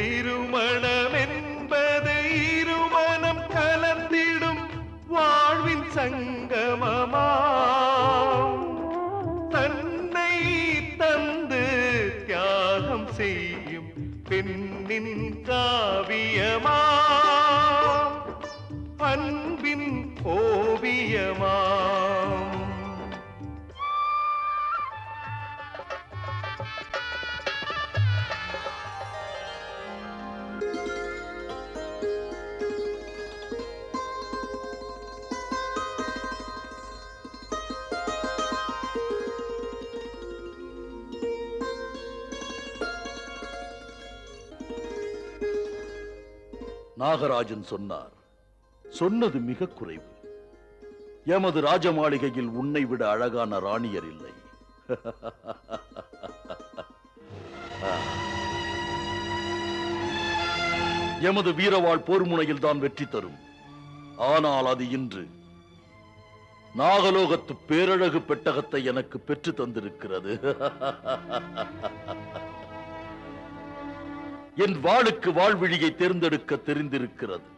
திருமணம் என்பது இருமனம் கலந்திடும் வாழ்வின் சங்கமமா? தன்னை தந்து தியாகம் செய்யும் பெண்ணின் காவியமா? அன்பின் ஓவியமா நாகராஜன் சொன்னார் சொன்னது மிக குறைவு. எமது ராஜ மாளிகையில் உன்னை விட அழகான ராணியர் இல்லை. எமது வீரவாள் போர் முனையில் தான் வெற்றி தரும். ஆனால் அது இன்று நாகலோகத்து பேரழகு பெட்டகத்தை எனக்கு பெற்று தந்திருக்கிறது. என் வாளுக்கு வாழ்விழியை தேர்ந்தெடுக்க தெரிந்திருக்கிறது.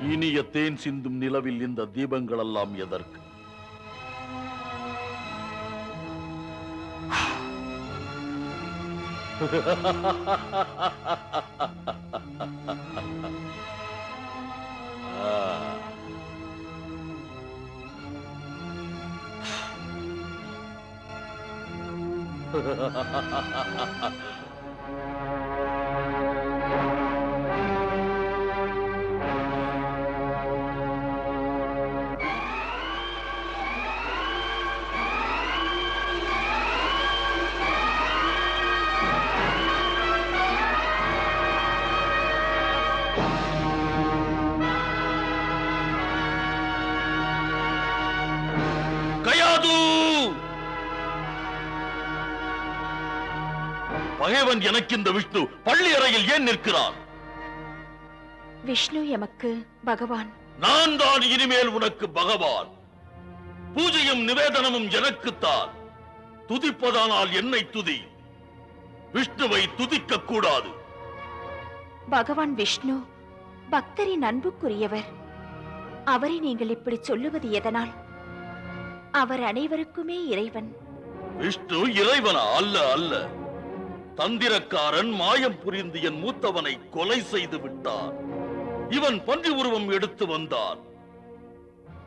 இனிய தேன் சிந்தும் நிலவில் இந்த தீபங்கள் எல்லாம் எதற்கு? கயாது பகைவன் எனக்கு இந்த விஷ்ணு பள்ளி அறையில் ஏன் நிற்கிறான் விஷ்ணு எமக்கு பகவான். நான் தான் இனிமேல் உனக்கு பகவான். பூஜையும் நிவேதனமும் எனக்குத்தான் துதிப்பதானால் என்னை துதி. விஷ்ணுவை துதிக்க கூடாது. பகவான் விஷ்ணு பக்தரின் அன்புக்குரியவர். அவரை நீங்கள் இப்படி சொல்லுவது எதனால்? அவர் அனைவருக்குமே இறைவன். விஷ்ணு இறைவனா? அல்ல அல்ல. தந்திரக்காரன் மாயம் புரிந்து என் மூத்தவனை கொலை செய்து விட்டான். இவன் பன்றி உருவம் எடுத்து வந்தான்.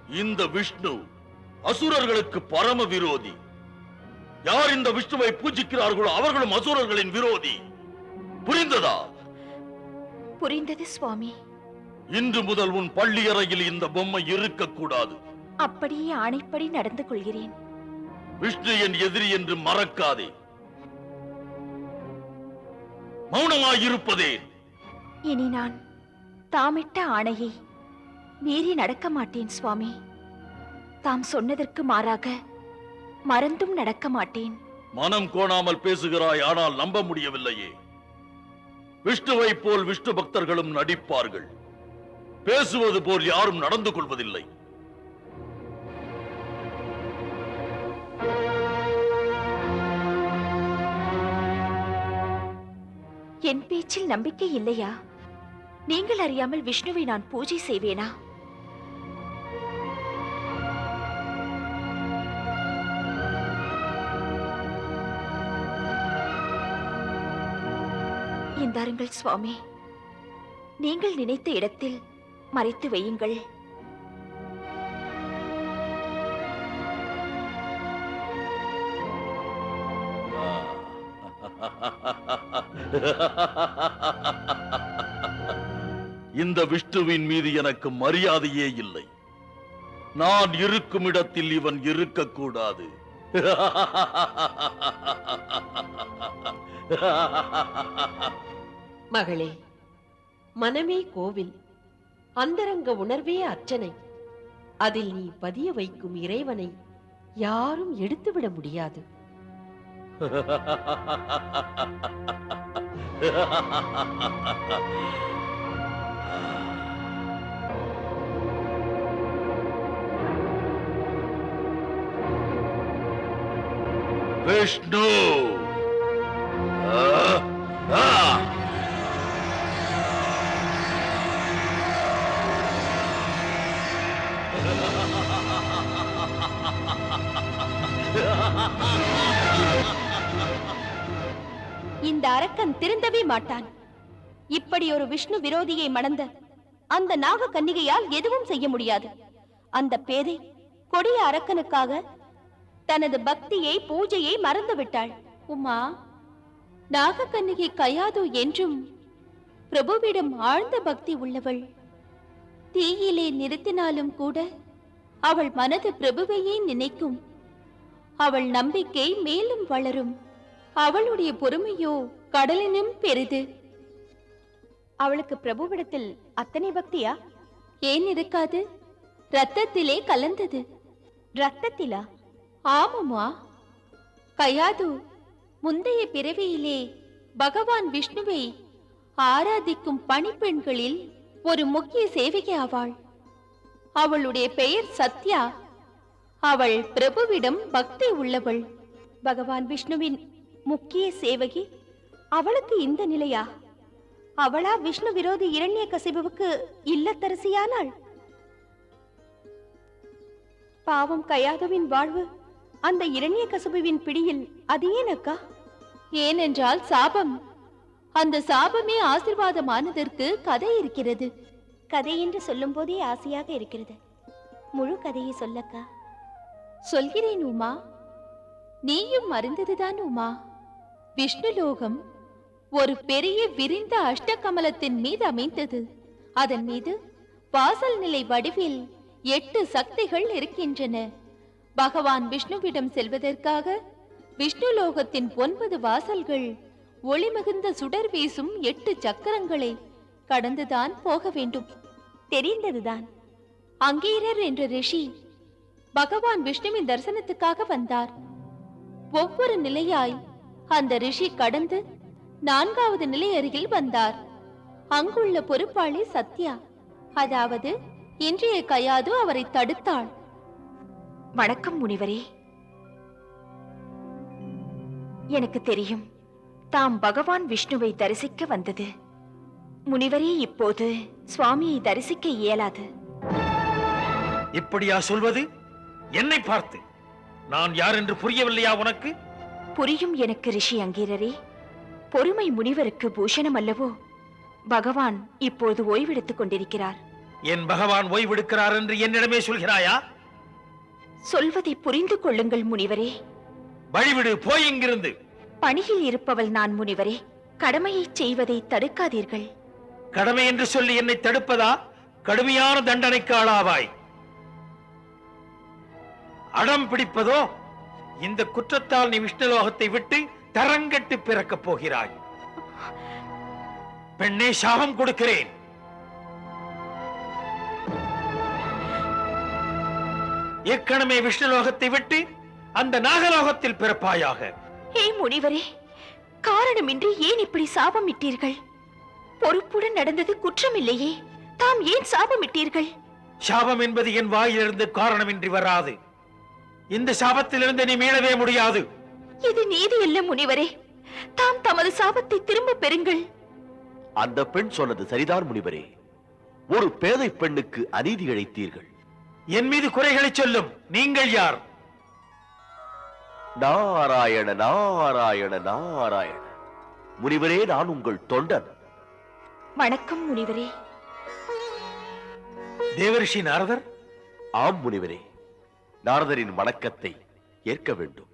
இந்த விஷ்ணு அசுரர்களுக்கு பரம விரோதி. யார் இந்த விஷ்ணுவை பூஜிக்கிறார்களோ அவர்களும் அசுரர்களின் விரோதி. புரிந்ததா? புரிந்தது சுவாமி. இன்று முதல் உன் பள்ளி அறையில் இந்த பொம்மை இருக்கக்கூடாது. அப்படியே ஆணைப்படி நடந்து கொள்கிறேன். விஷ்ணு என் எதிரி என்று மறக்காதே. மௌனமாயிருப்பதே. இனி நான் தாமிட்ட ஆணையை மீறி நடக்க மாட்டேன் சுவாமி. தாம் சொன்னதற்கு மாறாக மறந்தும் நடக்க மாட்டேன். மனம் கோணாமல் பேசுகிறாய் ஆனால் நம்ப முடியவில்லையே. விஷ்ணுவை போல் விஷ்ணு பக்தர்களும் நடிப்பார்கள். பேசுவது போல் யாரும் நடந்து கொள்வதில்லை. என் பேச்சில் நம்பிக்கை இல்லையா? நீங்கள் அறியாமல் விஷ்ணுவை நான் பூஜை செய்வேனா? இந்தாருங்கள் சுவாமி. நீங்கள் நினைத்த இடத்தில் மறைத்து வையுங்கள். ha ha ha இந்த விஷ்ணுவின் மீது எனக்கு மரியாதையே இல்லை. நான் இருக்கும் இடத்தில் இவன் இருக்கக்கூடாது. மகளே மனமே கோவில் அந்தரங்க உணர்வே அர்ச்சனை. அதில் நீ பதிய வைக்கும் இறைவனை யாரும் எடுத்துவிட முடியாது. விஷ்ணு ஆ, ஆ. இந்த அரக்கன் திருந்தவே மாட்டான். இப்படி ஒரு விஷ்ணு விரோதியை மணந்த அந்த நாக கன்னிகையால் எதுவும் செய்ய முடியாது. அந்த பேதை கொடிய அரக்கனுக்காக தனது பக்தியை பூஜையை மறந்து விட்டாள். உமா நாக கன்னிகை கயாது என்றும் பிரபுவிடம் ஆழ்ந்த பக்தி உள்ளவள். தீயிலே நிறுத்தினாலும் கூட அவள் மனது பிரபுவையே நினைக்கும். அவள் நம்பிக்கை மேலும் வளரும். அவளுடைய பொறுமையோ கடலினும் பெரிது. அவளுக்கு பிரபுவிடத்தில் அத்தனை பக்தியா? ஏன் இருக்காது? ரத்தத்திலே கலந்தது. ரத்தத்திலா ஆமாமா கயாது முந்தைய பிறவியிலே பகவான் விஷ்ணுவை ஆராதிக்கும் பணிப்பெண்களில் ஒரு முக்கிய சேவிகை ஆவாள். அவளுடைய பெயர் சத்யா. அவள் பிரபுவிடம் பக்தி உள்ளவள். பகவான் விஷ்ணுவின் முக்கிய சேவகி அவளுக்கு இந்த நிலையா? அவளா விஷ்ணு விரோதி இரண்ய கசிபுவுக்கு இல்லத்தரசியானாள்? பாவம் கயாதுவின் வாழ்வு அந்த இரண்ய கசிபுவின் பிடியில் அது ஏன் அக்கா ஏனென்றால் சாபம். அந்த சாபமே ஆசிர்வாதமானதற்கு கதை இருக்கிறது. கதை என்று சொல்லும் போதே ஆசையாக இருக்கிறது. முழு கதையை சொல்லக்கா? சொல்கிறேன் உமா. நீயும் அறிந்ததுதான் உமா. விஷ்ணுலோகம் ஒரு பெரிய விரிந்த அஷ்டகமலத்தின் மீது அமைந்தது. அதன் மீது வாசல் நிலை வடிவில் எட்டு சக்திகள் இருக்கின்றன. பகவான் விஷ்ணுவிடம் செல்வதற்காக விஷ்ணுலோகத்தின் ஒன்பது வாசல்கள் ஒளிமிகுந்த சுடர் வீசும் எட்டு சக்கரங்களை கடந்துதான் போக வேண்டும். தெரிந்ததுதான். அங்கீரர் என்ற ரிஷி பகவான் விஷ்ணுவின் தரிசனத்துக்காக வந்தார். ஒவ்வொரு நிலையாய் அந்த ரிஷி கடந்து நான்காவது நிலை அருகில் வந்தார். அங்குள்ள பொறுப்பாளி சத்யா அதாவது இன்றைய கயாது அவரை தடுத்தாள். வணக்கம் முனிவரே. எனக்கு தெரியும் தாம் பகவான் விஷ்ணுவை தரிசிக்க வந்தது. முனிவரே இப்போது சுவாமியை தரிசிக்க இயலாது. இப்படியா சொல்வது? என்னை பார்த்து. நான் யார் என்று புரியவில்லையா உனக்கு? புரியும் எனக்கு ரிஷி அங்கீரரே. பொறுமை முனிவருக்கு பூஷணம் அல்லவோ? பகவான் இப்போது ஓய்வெடுத்துக் கொண்டிருக்கிறார். என் பகவான் ஓய்வெடுக்கிறார் என்று என்னிடமே சொல்கிறாயா? சொல்வதை புரிந்து கொள்ளுங்கள் முனிவரே. வழிவிடு போய் இங்கிருந்து. பணியில் இருப்பவள் நான் முனிவரே. கடமையைச் செய்வதை தடுக்காதீர்கள். கடமை என்று சொல்லி என்னை தடுப்பதா? கடுமையான தண்டனைக்கு ஆளாவாய். அடம் பிடிப்பதோ? இந்த குற்றத்தால் நீ விஷ்ணுலோகத்தை விட்டு தரங்கட்டு பிறக்கப் போகிறாய். பெண்ணே சாபம் கொடுக்கிறேன். ஏற்கனவே விஷ்ணுலோகத்தை விட்டு அந்த நாகலோகத்தில் பிறப்பாயாக. ஹே முனிவரே காரணமின்றி ஏன் இப்படி சாபமிட்டீர்கள்? பொறுப்புடன் நடந்தது குற்றமில்லையே தாம் ஏன் சாபமிட்டீர்கள்? சாபம் என்பது என் வாயிலிருந்து காரணமின்றி வராது. இந்த சாபத்திலிருந்து நீ மீளவே முடியாது. இது நீதி அல்ல முனிவரே. தாம் தமது சாபத்தை திரும்ப பெறுங்கள். அந்த பெண் சொன்னது சரிதான் முனிவரே. ஒரு பேதை பெண்ணுக்கு அநீதி இழைத்தீர்கள். என் மீது குறைகளை சொல்லும். நீங்கள் யார்? நாராயண நாராயண நாராயண. முனிவரே நான் உங்கள் தொண்டன். வணக்கம் முனிவரே. தேவரிஷி நாரதர்? ஆம் முனிவரே. நாரதரின் வணக்கத்தை ஏற்க வேண்டும்.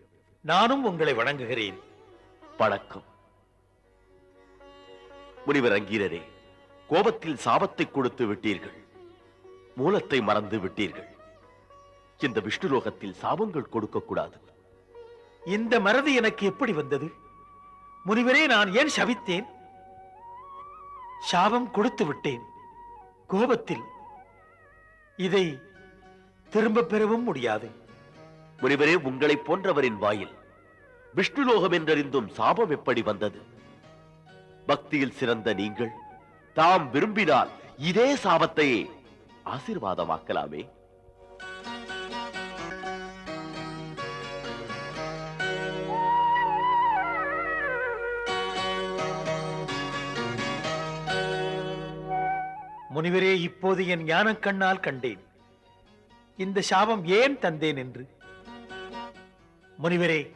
நானும் உங்களை வணங்குகிறேன். வணக்கம். முனிவர் அங்கீரரே கோபத்தில் சாபத்தை கொடுத்து விட்டீர்கள். மூலத்தை மறந்து விட்டீர்கள். இந்த விஷ்ணு லோகத்தில் சாபங்கள் கொடுக்க கூடாது. இந்த மறதி எனக்கு எப்படி வந்தது? முனிவரே நான் ஏன் சபித்தேன் சாபம் கொடுத்து விட்டேன். கோபத்தில் இதை திரும்ப பெறவும் முடியாது. முனிவரே உங்களைப் போன்றவரின் வாயில் விஷ்ணு லோகம் என்றறிந்தும் சாபம் எப்படி வந்தது? பக்தியில் சிறந்த நீங்கள் தாம் விரும்பினால் இதே சாபத்தையே ஆசீர்வாதமாக்கலாமே. முனிவரே இப்போது என் ஞானக்கண்ணால் கண்டேன். இந்த சாபம் ஏன் தந்தேன் என்று? முனிவரே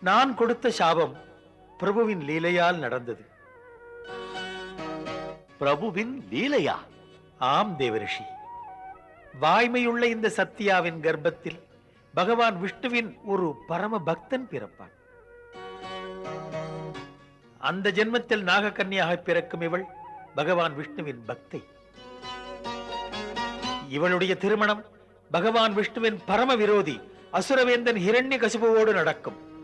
நான் கொடுத்த சாபம் பிரபுவின் லீலையால் நடந்தது. பிரபுவின் லீலையா? ஆம் தேவரிஷி. வாய்மையுள்ள இந்த சத்தியாவின் கர்ப்பத்தில் பகவான் விஷ்ணுவின் ஒரு பரம பக்தன் பிறப்பான். அந்த ஜென்மத்தில் நாகக்கன்னியாக பிறக்கும் இவள் பகவான் விஷ்ணுவின் பக்தை. இவளுடைய திருமணம் பகவான் விஷ்ணுவின் பரம விரோதி அசுரவேந்தன் ஹிரண்ய கசிபுவோடு நடக்கும்.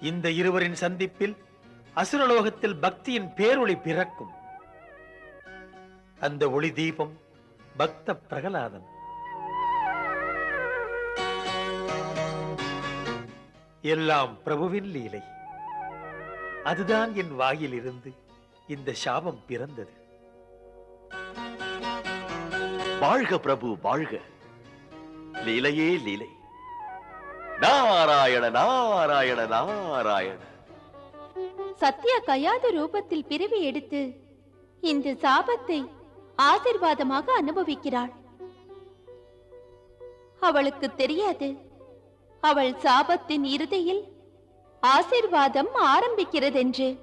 இந்த இருவரின் சந்திப்பில் அசுரலோகத்தில் பக்தியின் பேரொளி பிறக்கும். அந்த ஒளி தீபம் பக்த பிரகலாதன். எல்லாம் பிரபுவின் லீலை. அதுதான் என் வாயிலிருந்து இந்த சாபம் பிறந்தது. வாழ்க பிரபு வாழ்க. லீலையே லீலை. நாராயண நாராயண நாராயண. சத்யா கையாத ரூபத்தில் பிறவி எடுத்து இந்த சாபத்தை ஆசிர்வாதமாக அனுபவிக்கிறாள். அவளுக்கு தெரியாது. அவள் சாபத்தின் இறுதியில் ஆசிர்வாதம் ஆரம்பிக்கிறதென்று.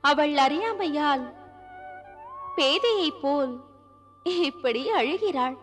அவள் அறியாமையால் பேதையைப் போல் இப்படி அழுகிறாள்.